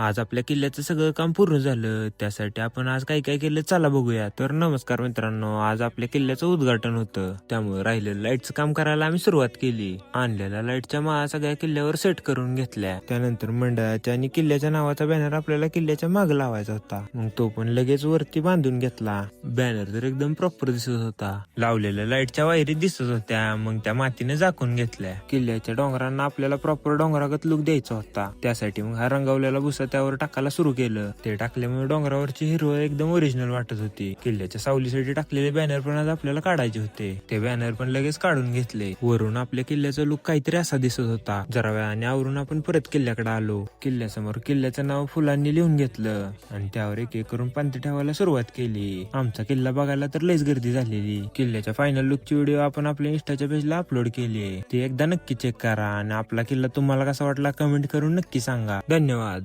आज आपल्या किल्ल्याचं सगळं काम पूर्ण झालं. त्यासाठी आपण आज काय काय केलं चला बघूया. तर नमस्कार मित्रांनो आज आपल्या किल्ल्याचं उद्घाटन होतं. त्यामुळे राहिलेलं लाईटचं काम करायला आम्ही सुरुवात केली. आणलेल्या लाईटच्या माळा सगळ्या किल्ल्यावर सेट करून घेतल्या. त्यानंतर मंडळाच्या आणि किल्ल्याच्या नावाचा बॅनर आपल्याला किल्ल्याच्या माग लावायचा होता. मग तो पण लगेच वरती बांधून घेतला. बॅनर तर एकदम प्रॉपर दिसत होता. लावलेल्या लाईटच्या वायरी दिसत होत्या. मग त्या मातीने झाकून घेतल्या. किल्ल्याच्या डोंगरांना आपल्याला प्रॉपर डोंगरागत लुक द्यायचा होता. त्यासाठी मग हा रंगवलेला भुसा त्यावर टाकायला सुरू केलं. ते टाकल्यामुळे डोंगरावरची हिरवळ एकदम ओरिजिनल वाटत होती. किल्ल्याच्या सावलीसाठी टाकलेले बॅनर पण आज आपल्याला काढायचे होते. ते बॅनर पण लगेच काढून घेतले. वरून आपल्या किल्ल्याचा लुक काहीतरी असा दिसत होता. जरा वेळाने आवरून आपण परत किल्ल्याकडे आलो. किल्ल्यासमोर किल्ल्याचं नाव फुलांनी लिहून घेतलं. आणि त्यावर एक एक करून पांती ठेवायला सुरुवात केली. आमचा किल्ला बघायला तर लयच गर्दी झालेली. किल्ल्याच्या फायनल लुकची व्हिडिओ आपण आपल्या इंस्टाच्या पेजला अपलोड केली. ते एकदा नक्की चेक करा. आणि आपला किल्ला तुम्हाला कसा वाटला कमेंट करून नक्की सांगा. धन्यवाद.